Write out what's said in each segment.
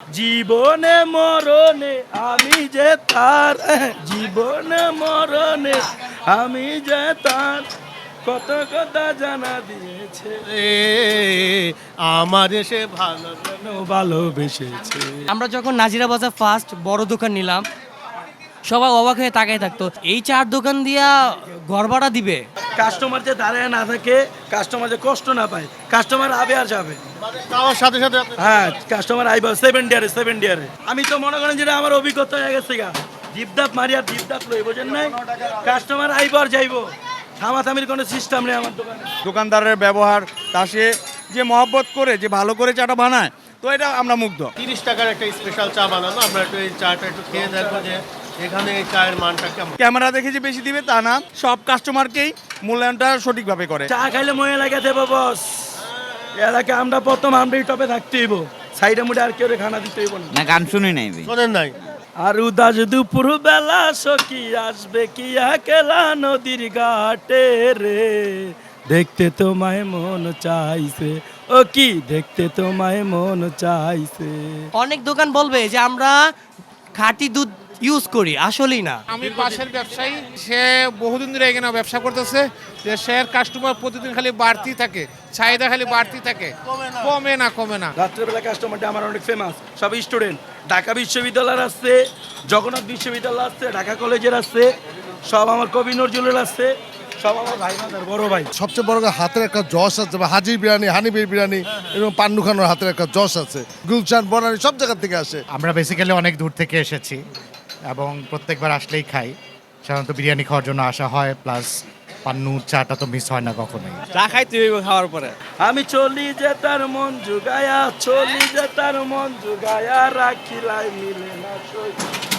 জীবনে মরণে আমি যে তার, জীবনে মরণে আমি যে তার, কত কথা জানা দিয়েছে আমার এসে ভালো ভালোবেসেছে? আমরা যখন নাজিরা বাজার ফার্স্ট বড় দোকান নিলাম সবাই অবাক হয়ে তাকাই থাকতো। এই চার দোকান দিয়া ঘর ভাড়া দিবে? কাস্টমার যে দাঁড়ায় না থাকে কাস্টমার যে কষ্ট না পায় কাস্টমার আবে আর যাবে। যাওয়ার সাথে সাথে হ্যাঁ কাস্টমার আইব সেভেন ডিয়ারে সেভেন ডিয়ারে আমি তো মনে করেন যেটা আমার অভিজ্ঞতা হয়ে গেছে গা। জিপদাপ মারি আর জিপদাপ লই বোঝেন নাই? কাস্টমার আইব আর যাইব। থামাথামির কোনো সিস্টেম নেই আমার দোকানে। দোকানদারের ব্যবহার তা সে যে মহব্বত করে যে ভালো করে চাটা বানায় তো এটা আমরা মুগ্ধ। তিরিশ টাকার একটা স্পেশাল চা বানানো আমরা একটু এই চাটা একটু খেয়ে দেখব যে এখানে এই চায়ের মানটা কেমন? ক্যামেরা দেখে যে বেশি দিবে তা না সব কাস্টমারকেই মূল্যায়নটা সঠিকভাবে করে। চা খাইলে মনে লাগে দেবো বস এলাকা আমরা প্রথম আমরাই টপে থাকতে হইব। সাইডে মুডে আর কেউ খানা দিতে হইব না। না গান শুনি নাই ভাই। শোনেন নাই? আর উদাস দুপুর বেলা সখী আসবে কি একলা নদীর ঘাটে রে? দেখতে তোমায় মন চাইছে। ও কি দেখতে তোমায় মন চাইছে? অনেক দোকান বলবে যে আমরা খাঁটি দুধ ইউজ করি আসলেই না। আমি পাশের ব্যবসায়ী সে বহুদিন ধরে এখানে ব্যবসা করতেছে যে শেয়ার কাস্টমার প্রতিদিন খালি বাড়তি থাকে চাহিদা খালি বাড়তি থাকে। কমে না। কমে না রাত্রেবেলা কাস্টমারটা আমার অনেক ফেমাস সব স্টুডেন্ট ঢাকা বিশ্ববিদ্যালয়ের আসছে জগন্নাথ বিশ্ববিদ্যালয় আসছে ঢাকা কলেজের আসছে সব আমার কবি নজরুলের আসছে সব আমার ভাই বড় ভাই। সবচেয়ে বড় হাতের একটা যশ আছে বা হাজির বিরিয়ানি হানিবির বিরিয়ানি এবং পান্নু খানোর হাতের একটা যশ আছে। গুলশান বনানি সব জায়গা থেকে আসে। আমরা বেসিক্যালি অনেক দূর থেকে এসেছি। এবং প্রত্যেকবার আসলেই খাই। সাধারণত বিরিয়ানি খাওয়ার জন্য আসা হয় প্লাস পান্নু চাটা তো মিস হয় না কখনোই। চা খাইতে হইব খাওয়ার পরে। আমি চলি যে তার মন জুগায়া চলি যে তার মন জুগায়া রাখিলাই মিলে না সই।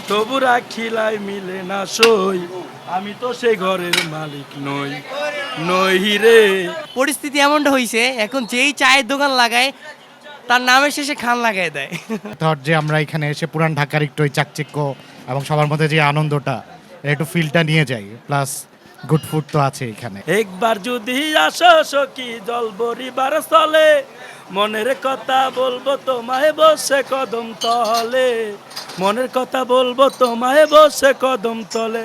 তবু রাখিলাই মিলে না সই। আমি তো সেই ঘরের মালিক নই নই রে। পরিস্থিতি এমনটা হয়েছে এখন যেই চায়ের দোকান লাগায় তার নামের শেষে খান লাগাই দেয়। ধর যে আমরা এখানে এসে পুরান ঢাকার একটু ওই চাকচিক্য এবং সবার মধ্যে যে আনন্দটা একটু ফিলটা নিয়ে যাই। প্লাস গুড ফুড তো আছে এখানে। একবার যদি আসো সখী জল বরিবার স্থলে মনের কথা বলব তোমায় বসে কদম তলে। মনের কথা বলব তোমায় বসে কদম তলে।